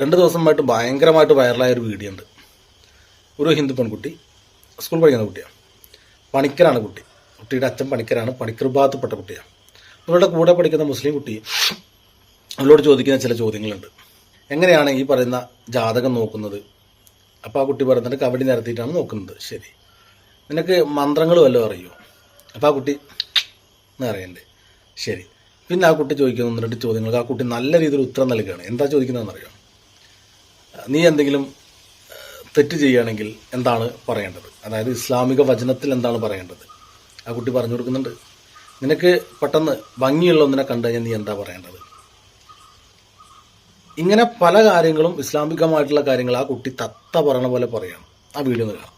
രണ്ട് ദിവസമായിട്ട് ഭയങ്കരമായിട്ട് വൈറലായ ഒരു വീഡിയോ ഉണ്ട് ഒരു ഹിന്ദു പെൺകുട്ടി സ്കൂൾ പഠിക്കുന്ന കുട്ടിയാണ്. പണിക്കരാണ് കുട്ടി. കുട്ടിയുടെ അച്ഛൻ പണിക്കരാണ് പണിക്കർ ഭാഗത്തുപ്പെട്ട കുട്ടിയാണ്. അവരുടെ കൂടെ പഠിക്കുന്ന മുസ്ലിം കുട്ടി അവളോട് ചോദിക്കുന്ന ചില ചോദ്യങ്ങളുണ്ട്. എങ്ങനെയാണ് ഈ പറയുന്ന ജാതകം നോക്കുന്നത്? അപ്പോൾ ആ കുട്ടി പറയുന്നുണ്ട് കബഡി നിരത്തിയിട്ടാണ് നോക്കുന്നത്. ശരി. നിനക്ക് മന്ത്രങ്ങൾ വല്ലതും അറിയുമോ അപ്പോൾ ആ കുട്ടി അറിയണ്ടേ. ശരി. പിന്നെ ആ കുട്ടി ചോദിക്കുന്ന ഒന്ന് രണ്ട് ചോദ്യങ്ങൾക്ക് ആ കുട്ടി നല്ല രീതിയിൽ ഉത്തരം നൽകുകയാണ്. എന്താ ചോദിക്കുന്നതെന്ന് അറിയാം നീ എന്തെങ്കിലും തെറ്റ് ചെയ്യുകയാണെങ്കിൽ എന്താണ് പറയേണ്ടത്? അതായത് ഇസ്ലാമിക വചനത്തിൽ എന്താണ് പറയേണ്ടത്? ആ കുട്ടി പറഞ്ഞു കൊടുക്കുന്നുണ്ട്. നിനക്ക് പെട്ടെന്ന് ഭംഗിയുള്ള ഒന്നിനെ കണ്ടു കഴിഞ്ഞാൽ നീ എന്താ പറയേണ്ടത്? ഇങ്ങനെ പല കാര്യങ്ങളും ഇസ്ലാമികമായിട്ടുള്ള കാര്യങ്ങൾ ആ കുട്ടി തത്ത പറയണ പോലെ പറയണം. ആ വീഡിയോ ഒന്ന് കാണാം.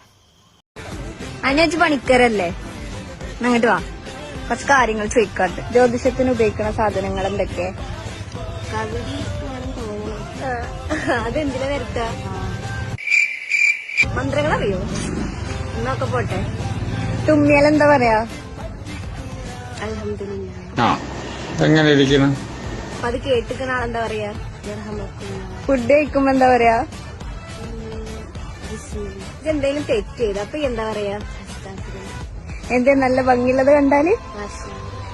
അനേജ് പണിക്കരല്ലേ? അങ്ങോട്ട് വാ. കുറച്ച് കാര്യങ്ങൾ ചോദിക്കാണ്ട്. ജ്യോതിഷത്തിന് ഉപയോഗിക്കുന്ന സാധനങ്ങൾ എന്തൊക്കെ? അതെന്തിനാ വരുത്ത? മന്ത്രങ്ങളറിയോ? എന്നൊക്കെ പോട്ടെ. തുമ്മിയാൽ എന്താ പറയാ എങ്ങനെ ഇരിക്കുന്നു? അപ്പൊ അത് കേട്ടിക്കുന്ന ആളെന്താ പറയാ? ഫുഡ് കഴിക്കുമ്പോ എന്താ പറയാ? ഇതെന്തേലും തെറ്റ് ചെയ്ത്. അപ്പൊ എന്താ പറയാ? എന്തേ നല്ല ഭംഗിയുള്ളത് കണ്ടാൽ?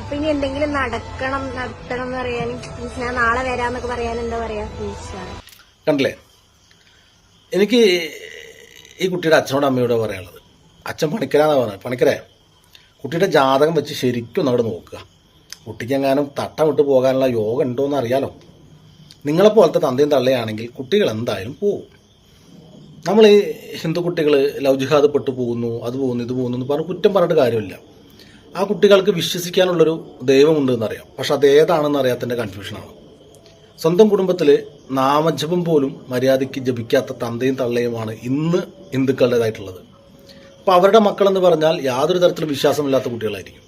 അപ്പൊ ഇനി എന്തെങ്കിലും നടക്കണം നടത്തണം എന്ന് പറയാൻ ഞാൻ നാളെ വരാന്നൊക്കെ പറയാൻ എന്താ പറയാ? കണ്ടില്ലേ? എനിക്ക് ഈ കുട്ടിയുടെ അച്ഛനോട് അമ്മയോട് പറയാനുള്ളത്. അച്ഛൻ പണിക്കരാന്നാണ് പറഞ്ഞത്. പണിക്കരെ കുട്ടിയുടെ ജാതകം വെച്ച് ശരിക്കും ഒന്ന് അങ്ങോട്ട് നോക്കുക. കുട്ടിക്ക് എങ്ങാനും തട്ടം വിട്ട് പോകാനുള്ള യോഗം ഉണ്ടോ എന്ന് അറിയാലോ. നിങ്ങളെപ്പോലത്തെ തന്തയും തള്ളയാണെങ്കിൽ കുട്ടികൾ എന്തായാലും പോവും. നമ്മൾ ഈ ഹിന്ദു കുട്ടികൾ ലവ് ജിഹാദ് പോകുന്നു അത് പോകുന്നു ഇത് പോകുന്നു എന്ന് പറഞ്ഞ് കുറ്റം പറഞ്ഞിട്ട് കാര്യമില്ല. ആ കുട്ടികൾക്ക് വിശ്വസിക്കാനുള്ളൊരു ദൈവമുണ്ട് എന്നറിയാം. പക്ഷെ അത് ഏതാണെന്ന് അറിയാത്തതിന്റെ കൺഫ്യൂഷനാണ് സ്വന്തം കുടുംബത്തിലെ നാമജപം പോലും മര്യാദയ്ക്ക് ജപിക്കാത്ത തന്തയും തള്ളയുമാണ് ഇന്ന് ഹിന്ദുക്കളുടേതായിട്ടുള്ളത്. അപ്പോൾ അവരുടെ മക്കളെന്ന് പറഞ്ഞാൽ യാതൊരു തരത്തിലും വിശ്വാസമില്ലാത്ത കുട്ടികളായിരിക്കും.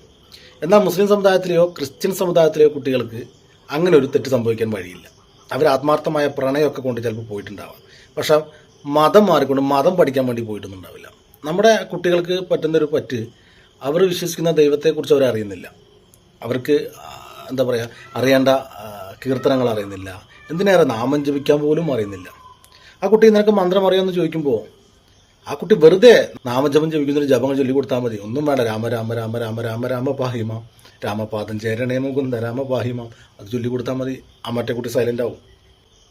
എന്നാൽ മുസ്ലിം സമുദായത്തിലെയോ ക്രിസ്ത്യൻ സമുദായത്തിലെയോ കുട്ടികൾക്ക് അങ്ങനെ ഒരു തെറ്റ് സംഭവിക്കാൻ വഴിയില്ല. അവർ ആത്മാർത്ഥമായ പ്രണയമൊക്കെ കൊണ്ട് ചിലപ്പോൾ പോയിട്ടുണ്ടാവാം. പക്ഷെ മതം മാറിക്കൊണ്ട് മതം പഠിക്കാൻ വേണ്ടി പോയിട്ടൊന്നുണ്ടാവില്ല നമ്മുടെ കുട്ടികൾക്ക് പറ്റുന്നൊരു പറ്റ് അവർ വിശ്വസിക്കുന്ന ദൈവത്തെക്കുറിച്ച് അവർ അറിയുന്നില്ല അവർക്ക് എന്താ പറയുക അറിയേണ്ട കീർത്തനങ്ങൾ അറിയുന്നില്ല. എന്തിനേറെ നാമം ജപിക്കാൻ പോലും അറിയുന്നില്ല. ആ കുട്ടി നിനക്ക് മന്ത്രം അറിയാമെന്ന് ചോദിക്കുമ്പോൾ ആ കുട്ടി വെറുതെ നാമജപം ജപിക്കുന്നൊരു ജപങ്ങൾ ചൊല്ലി കൊടുത്താൽ മതി. ഒന്നും വേണ്ട. രാമ രാമ രാമ രാമ രാമ രാമ പാഹിമ. രാമപാദം ചേരണേ മുകുന്ദ രാമ പാഹിമ. അത് ചൊല്ലി കൊടുത്താൽ മതി. ആ മറ്റേ കുട്ടി സൈലന്റ് ആവും.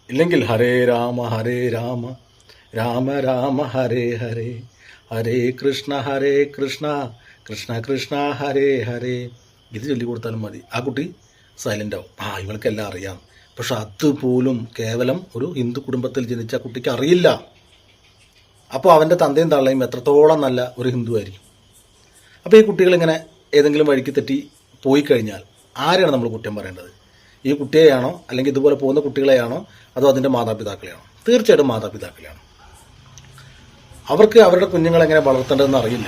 ഇല്ലെങ്കിൽ ഹരേ രാമ ഹരേ രാമ. രാമ രാമ ഹരേ ഹരേ. ഹരേ കൃഷ്ണ ഹരേ കൃഷ്ണ. കൃഷ്ണ കൃഷ്ണ ഹരേ ഹരേ. ഇത് ചൊല്ലി കൊടുത്താലും മതി. ആ കുട്ടി സൈലന്റ് ആവും. ആ ഇവൾക്കെല്ലാം അറിയാം. പക്ഷെ അതുപോലും കേവലം ഒരു ഹിന്ദു കുടുംബത്തിൽ ജനിച്ച കുട്ടിക്ക് അറിയില്ല. അപ്പോൾ അവന്റെ തന്തയും തള്ളയും എത്രത്തോളം നല്ല ഒരു ഹിന്ദു ആയിരിക്കും അപ്പോൾ ഈ കുട്ടികളിങ്ങനെ ഏതെങ്കിലും വഴിക്ക് തെറ്റി പോയി കഴിഞ്ഞാൽ ആരെയാണ് നമ്മൾ കുറ്റം പറയേണ്ടത്? ഈ കുട്ടിയെയാണോ? അല്ലെങ്കിൽ ഇതുപോലെ പോകുന്ന കുട്ടികളെയാണോ? അതോ അതിന്റെ മാതാപിതാക്കളെയാണോ? തീർച്ചയായിട്ടും മാതാപിതാക്കളെയാണ്. അവർക്ക് അവരുടെ കുഞ്ഞുങ്ങളെങ്ങനെ വളർത്തേണ്ടതെന്ന് അറിയില്ല.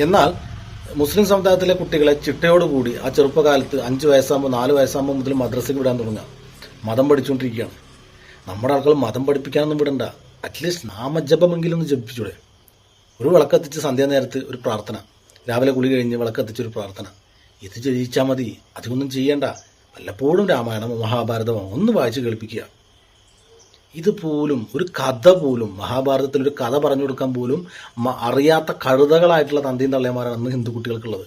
എന്നാൽ മുസ്ലിം സമുദായത്തിലെ കുട്ടികളെ ചിട്ടയോടുകൂടി ആ ചെറുപ്പകാലത്ത് അഞ്ച് വയസ്സാകുമ്പോൾ നാല് വയസ്സാകുമ്പോൾ മുതൽ മദ്രസയ്ക്ക് വിടാൻ തുടങ്ങുക. മതം പഠിച്ചുകൊണ്ടിരിക്കുകയാണ്. നമ്മുടെ ആളുകൾ മതം പഠിപ്പിക്കാനൊന്നും വിടണ്ട. അറ്റ്ലീസ്റ്റ് നാമജപമെങ്കിലും ഒന്ന് ജപിച്ചൂടെ ഒരു വിളക്കത്തിച്ച് സന്ധ്യാനേരത്ത് ഒരു പ്രാർത്ഥന. രാവിലെ കുളി കഴിഞ്ഞ് വിളക്കത്തിച്ചൊരു പ്രാർത്ഥന. ഇത് ജയിച്ചാൽ മതി. അധികമൊന്നും ചെയ്യേണ്ട. വല്ലപ്പോഴും രാമായണമോ മഹാഭാരതമോ ഒന്ന് വായിച്ച് കേൾപ്പിക്കുക. ഇതുപോലും ഒരു കഥ പോലും മഹാഭാരതത്തിൽ ഒരു കഥ പറഞ്ഞു കൊടുക്കാൻ പോലും അറിയാത്ത കഴുതകളായിട്ടുള്ള തന്തിയും തള്ളയന്മാരാണ് അന്ന് ഹിന്ദു കുട്ടികൾക്കുള്ളത്.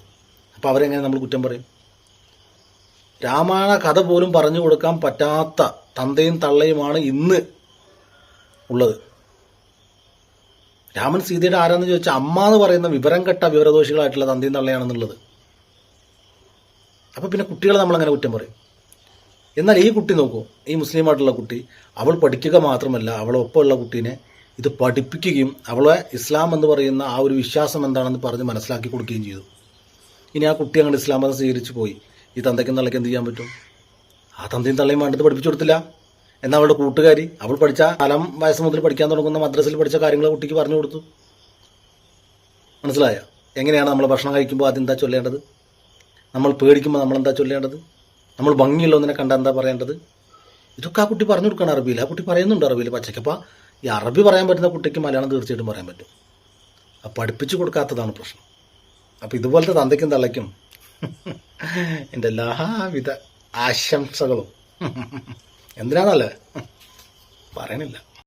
അപ്പോൾ അവരെങ്ങനെ നമ്മൾ കുറ്റം പറയും? രാമായണ കഥ പോലും പറഞ്ഞു കൊടുക്കാൻ പറ്റാത്ത തന്തയും തള്ളയുമാണ് ഇന്ന് ഉള്ളത്. രാമൻ സീതയുടെ ആരാന്ന് ചോദിച്ചാൽ അമ്മ എന്ന് പറയുന്ന വിവരം കെട്ട വിവരദോഷികളായിട്ടുള്ള തന്തയും തള്ളയാണെന്നുള്ളത്. അപ്പോൾ പിന്നെ കുട്ടികളെ നമ്മളങ്ങനെ കുറ്റം പറയും? എന്നാൽ ഈ കുട്ടി നോക്കൂ ഈ മുസ്ലിമായിട്ടുള്ള കുട്ടി അവൾ പഠിക്കുക മാത്രമല്ല അവളൊപ്പമുള്ള കുട്ടീനെ ഇത് പഠിപ്പിക്കുകയും അവളെ ഇസ്ലാം എന്ന് പറയുന്ന ആ ഒരു വിശ്വാസം എന്താണെന്ന് പറഞ്ഞ് മനസ്സിലാക്കി കൊടുക്കുകയും ചെയ്തു. ഇനി ആ കുട്ടി അങ്ങോട്ട് ഇസ്ലാം മതം സ്വീകരിച്ച് പോയി. ഈ തന്തയ്ക്കും തള്ളയ്ക്ക് എന്ത് ചെയ്യാൻ പറ്റും? ആ തന്തയും തള്ളയും വേണ്ടത് പഠിപ്പിച്ചു കൊടുത്തില്ല. എന്നാൽ അവളുടെ കൂട്ടുകാരി? അവൾ പഠിച്ച നാലാം വയസ്സ് മുതൽ പഠിക്കാൻ തുടങ്ങുന്ന മദ്രസയിൽ പഠിച്ച കാര്യങ്ങൾ കുട്ടിക്ക് പറഞ്ഞു കൊടുത്തു. മനസ്സിലായോ? എങ്ങനെയാണ് നമ്മൾ ഭക്ഷണം കഴിക്കുമ്പോൾ ആദ്യം എന്താ ചൊല്ലേണ്ടത്? നമ്മൾ പേടിക്കുമ്പോൾ നമ്മൾ എന്താ ചൊല്ലേണ്ടത്? നമ്മൾ ഭംഗിയുള്ള ഒന്നിനെ കണ്ടാൽ എന്താ പറയേണ്ടത്? ഇതൊക്കെ ആ കുട്ടി പറഞ്ഞു കൊടുക്കണം അറബിയിൽ. ആ കുട്ടി പറയുന്നുണ്ട് അറബിയിൽ പച്ചക്കപ്പോൾ ഈ അറബി പറയാൻ പറ്റുന്ന കുട്ടിക്ക് മലയാളം തീർച്ചയായിട്ടും പറയാൻ പറ്റും. ആ പഠിപ്പിച്ചു കൊടുക്കാത്തതാണ് പ്രശ്നം. അപ്പോൾ ഇതുപോലത്തെ തന്തയ്ക്കും തള്ളയ്ക്കും എന്റെ എല്ലാവിധ ആശംസകളും. എന്തിനാണല്ലേ പറയണില്ല.